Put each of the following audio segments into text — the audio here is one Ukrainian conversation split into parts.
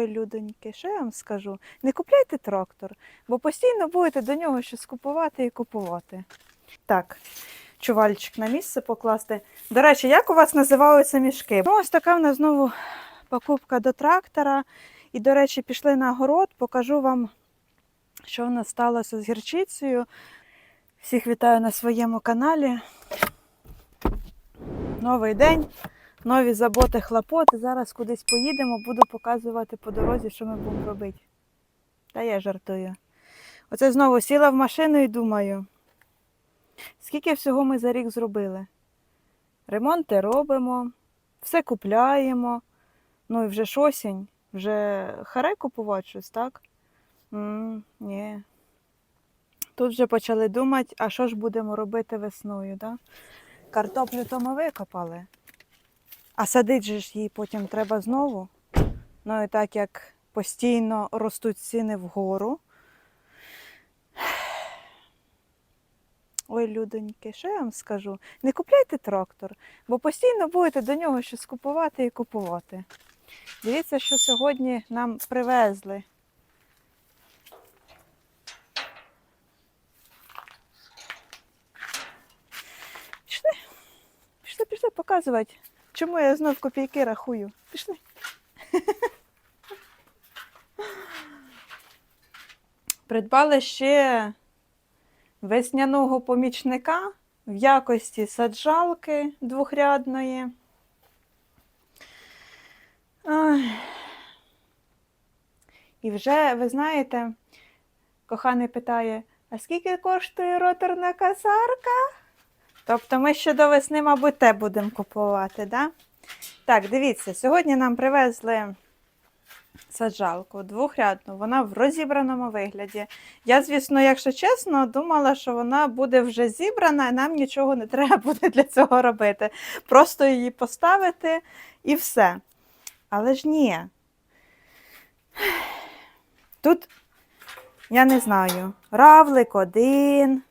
Ой, людоньки, що я вам скажу? Не купляйте трактор, бо постійно будете до нього щось купувати і купувати. Так, чувальчик на місце покласти. До речі, як у вас називаються мішки? Ну, ось така в нас знову покупка до трактора. І, до речі, пішли на город, покажу вам, що в нас сталося з гірчицею. Всіх вітаю на своєму каналі. Новий день, нові заботи, хлопоти. Зараз кудись поїдемо, буду показувати по дорозі, що ми будемо робити. Та я жартую. Оце знову сіла в машину і думаю, скільки всього ми за рік зробили. Ремонти робимо, все купляємо. Ну і вже ж осінь, вже харе купувати щось, так? м ні. Тут вже почали думати, а що ж будемо робити весною, да? Картоплю то ми викопали. А садити же ж її потім треба знову. Ну і так як постійно ростуть ціни вгору. Ой, людоньки, що я вам скажу? Не купляйте трактор, бо постійно будете до нього щось купувати і купувати. Дивіться, що сьогодні нам привезли. Пішли, пішли, пішли показувати, чому я знов копійки рахую. Пішли. Придбали ще весняного помічника в якості саджалки двохрядної. І вже, ви знаєте, коханий питає, а скільки коштує роторна касарка? Тобто ми ще до весни, мабуть, те будемо купувати, да? Так, дивіться, сьогодні нам привезли саджалку двохрядну, вона в розібраному вигляді. Я, звісно, якщо чесно, думала, що вона буде вже зібрана, і нам нічого не треба буде для цього робити. Просто її поставити і все. Але ж ні. Тут, я не знаю, равлик один,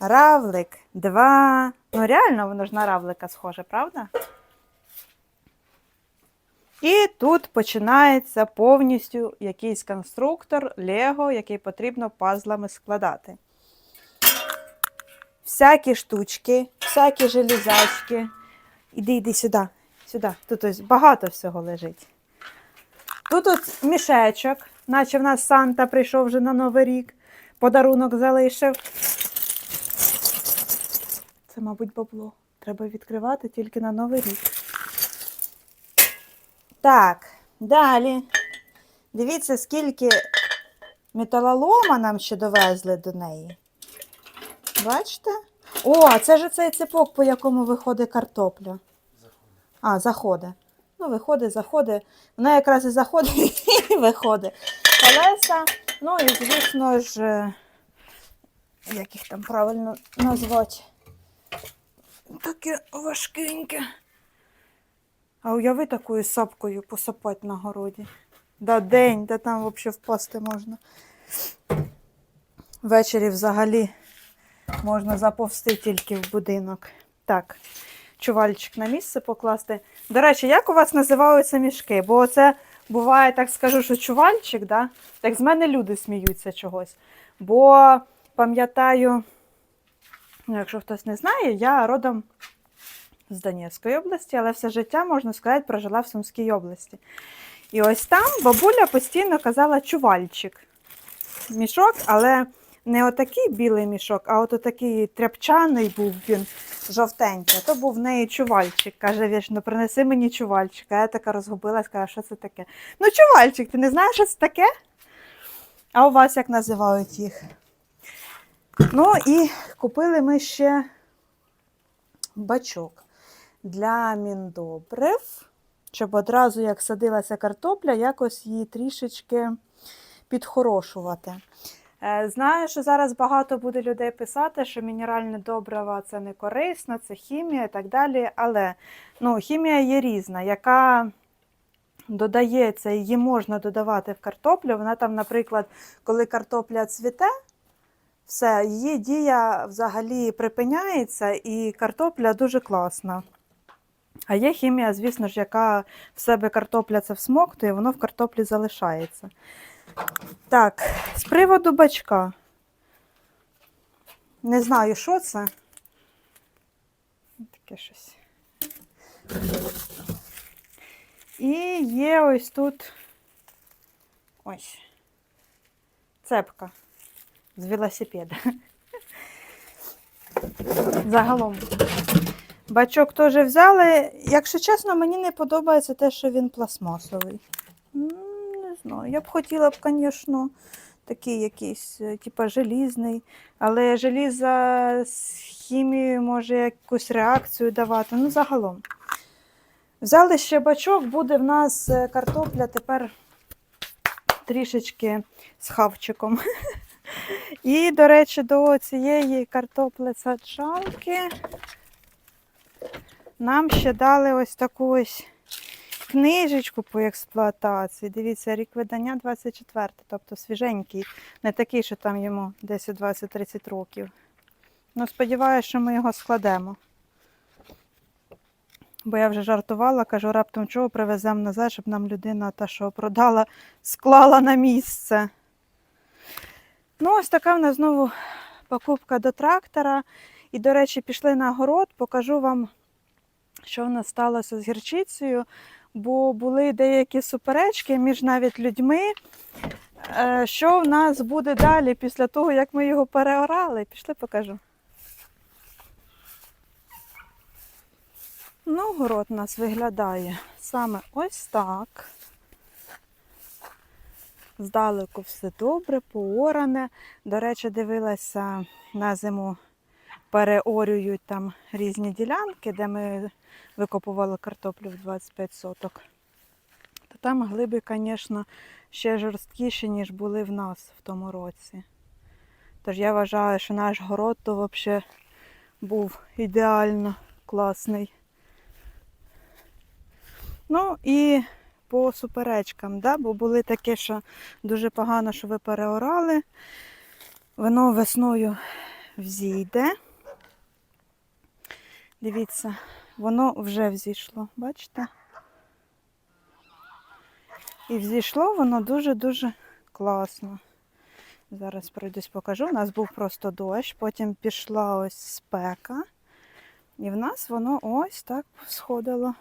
равлик два. Ну, реально, воно ж на равлика схоже, правда? І тут починається повністю якийсь конструктор Лего, який потрібно пазлами складати. Всякі штучки, всякі железячки. Іди, іди сюди, сюди. Тут ось багато всього лежить. Тут от мішечок, наче в нас Санта прийшов вже на Новий рік, подарунок залишив. Це, мабуть, бабло. Треба відкривати тільки на Новий рік. Так, далі. Дивіться, скільки металолома нам ще довезли до неї. Бачите? О, це ж цей цепок, по якому виходить картопля. А, заходить. Ну, виходить, заходить. Вона якраз і заходить і виходить. Колеса. Ну і, звісно ж, е, як їх там правильно назвати. Таке важкеньке. А уяви такою сапкою посапати на городі. Да день, де там взагалі впасти можна. Ввечері взагалі можна заповзти тільки в будинок. Так, чувальчик на місце покласти. До речі, як у вас називаються мішки? Бо це буває, так скажу, що чувальчик, да? так з мене люди сміються чогось. Бо пам'ятаю, якщо хтось не знає, я родом з Донецької області, але все життя, можна сказати, прожила в Сумській області. І ось там бабуля постійно казала чувальчик. Мішок, але не отакий білий мішок, а от отакий тряпчаний був він жовтенький. То був в неї чувальчик. Каже, вічно, принеси мені чувальчик. А я така розгубилась, каже, що це таке? Ну, чувальчик, ти не знаєш, що це таке? А у вас як називають їх? Ну і купили ми ще бачок для міндобрив, щоб одразу, як садилася картопля, якось її трішечки підхорошувати. Е, Знаю, що зараз багато буде людей писати, що мінеральне добрива це не корисно, це хімія і так далі. Але ну, хімія є різна, яка додається, її можна додавати в картоплю. Вона там, наприклад, коли картопля цвіте, все, її дія взагалі припиняється, і картопля дуже класна. А є хімія, звісно ж, яка в себе картопля це всмоктує, воно в картоплі залишається. Так, з приводу бачка. Не знаю, що це. Таке щось. І є ось тут ось цепка з велосипеда. Загалом. Бачок теж взяли. Якщо чесно, мені не подобається те, що він пластмасовий. Не знаю. Я б хотіла б, звісно, такий якийсь, типа желізний, але желіза з хімією може якусь реакцію давати. Ну, загалом. Взяли ще бачок, буде в нас е, картопля тепер трішечки з хавчиком. І, до речі, до цієї картопли саджанки нам ще дали ось таку ось книжечку по експлуатації. Дивіться, рік видання 24, тобто свіженький, не такий, що там йому 10, 20, 30 років. Ну, сподіваюся, що ми його складемо. Бо я вже жартувала, кажу, раптом чого привеземо назад, щоб нам людина та, що продала, склала на місце. Ну, ось така в нас знову покупка до трактора. І, до речі, пішли на город, покажу вам, що в нас сталося з гірчицею, бо були деякі суперечки між навіть людьми. Е, Що в нас буде далі після того, як ми його переорали? Пішли покажу. Ну, город у нас виглядає саме ось так. Здалеку все добре, пооране. До речі, дивилася на зиму, переорюють там різні ділянки, де ми викопували картоплю в 25 соток. То там глиби, звісно, ще жорсткіші, ніж були в нас в тому році. Тож я вважаю, що наш город то взагалі був ідеально класний. Ну і по суперечкам, да? бо були такі, що дуже погано, що ви переорали. Воно весною взійде. Дивіться, воно вже взійшло, бачите? І взійшло воно дуже-дуже класно. Зараз пройдусь покажу. У нас був просто дощ, потім пішла ось спека. І в нас воно ось так сходило.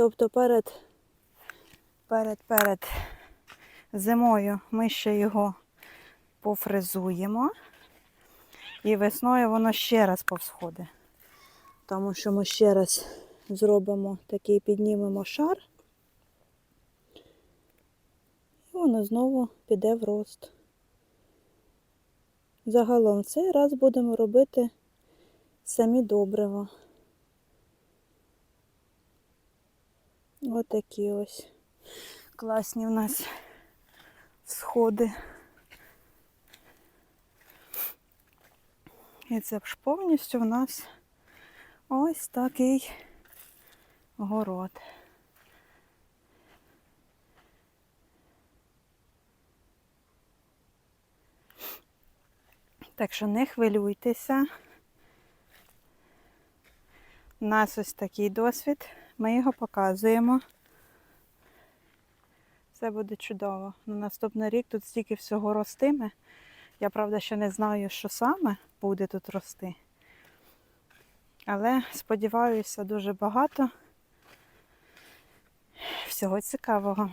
Тобто перед, перед, перед зимою ми ще його пофрезуємо. І весною воно ще раз повсходить. Тому що ми ще раз зробимо такий, піднімемо шар. І воно знову піде в рост. Загалом цей раз будемо робити самі добрива. Отакі ось класні в нас сходи. І це ж повністю в нас ось такий город. Так що не хвилюйтеся. У нас ось такий досвід. Ми його показуємо. Все буде чудово. На наступний рік тут стільки всього ростиме. Я, правда, ще не знаю, що саме буде тут рости. Але сподіваюся, дуже багато всього цікавого.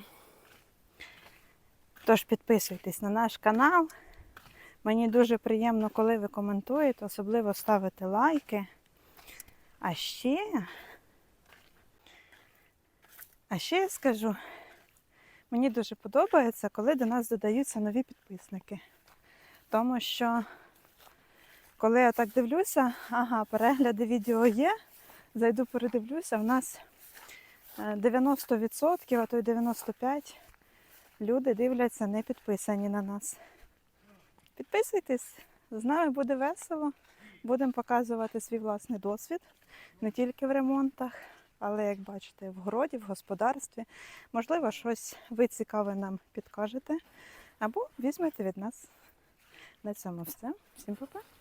Тож підписуйтесь на наш канал. Мені дуже приємно, коли ви коментуєте, особливо ставите лайки. А ще, а ще я скажу, мені дуже подобається, коли до нас додаються нові підписники. Тому що, коли я так дивлюся, ага, перегляди відео є, зайду передивлюся, в нас е, 90%, а то й 95% люди дивляться не підписані на нас. Підписуйтесь, з нами буде весело. Будемо показувати свій власний досвід не тільки в ремонтах, але, як бачите, в городі, в господарстві. Можливо, щось ви цікаве нам підкажете або візьмете від нас. На цьому все. Всім па-па.